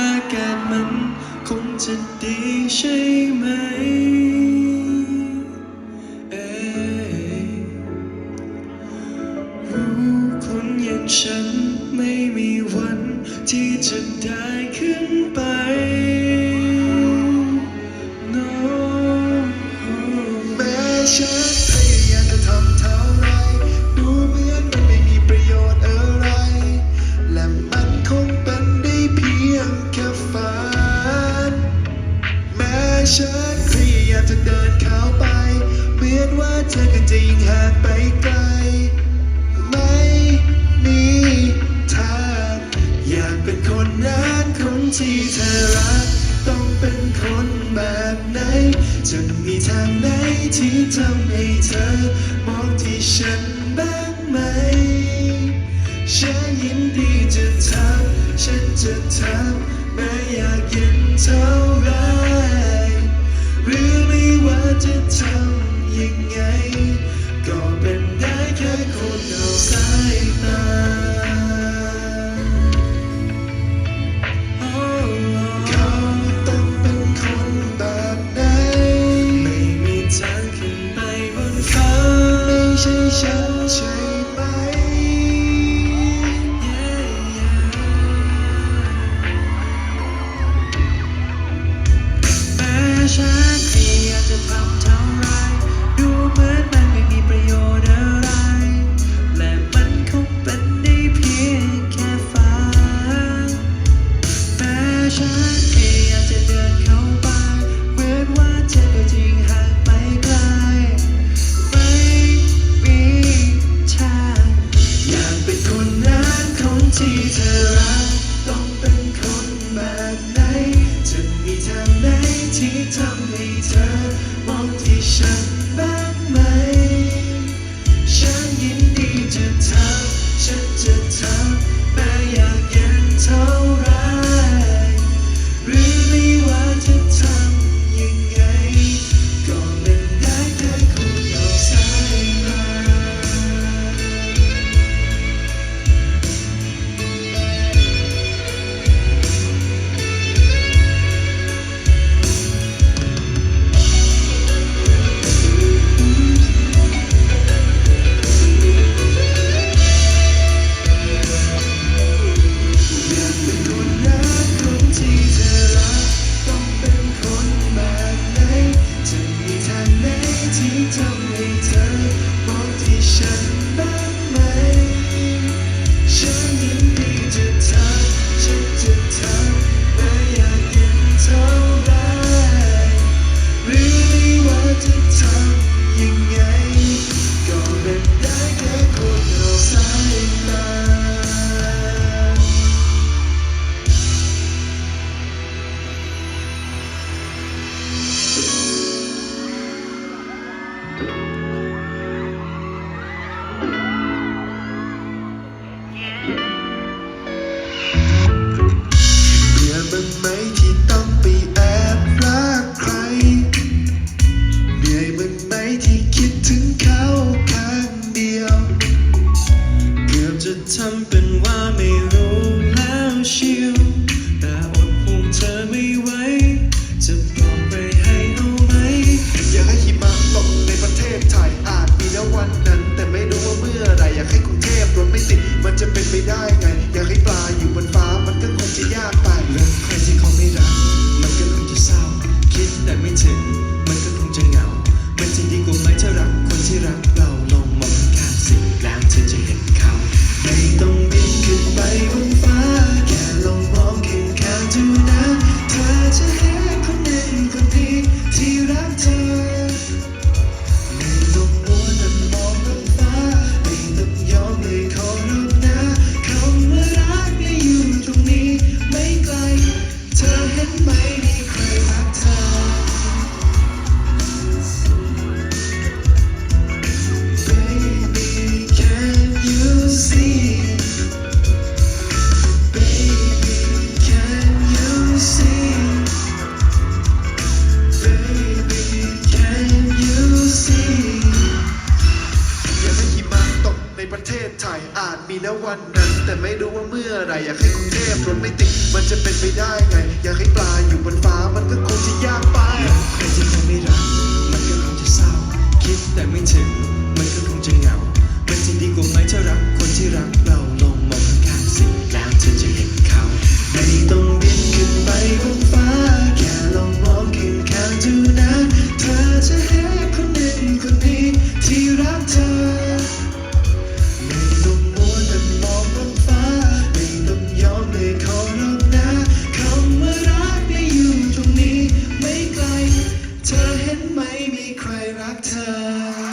อากาศมันคงจะดีใช่ไหมเอรู้คนอย่างฉันไม่มีวันที่จะได้ พยามจะเดินเข้าไป เหมือนว่าเธอก็จะยิ่งห่างไปไกล ไม่มีทางอยากเป็นคนนั้นคนที่เธอรัก ต้องเป็นคนแบบไหน จะมีทางไหนที่ทำให้เธอ มองที่ฉันบ้างไหม ฉันยินดีจะทำฉันจะทำแม้อยากเย็นเท่า ทำยังไง ก็เป็นได้แค่คนเอาสายตา เขาต้องเป็นคนแบบไหนไม่มีทางขึ้นไปบนฟ้าไม่ใช่ฉันใช่ไหม แม้ฉันพยายามจะทำ ที่เธอรักต้องเป็นคนแบบไหนจะมีทางไหนที่ทำ มที่ต้องไปแอบรักใคร เหนื่อยบ้างไหมที่คิดถึงเขาข้างเดียว เกือบจะทำเป็นว่าไม่ ไทยอาจมีนะววันนั้น แต่ไม่รู้ว่าเมื่อไรอยากให้กรุงเทพรถไม่ติดมันจะเป็นไปได้ไง อยากให้ปลาอยู่บนฟ้ามันก็คงจะยาก ธอเห็นไหมมีใครรักเธอ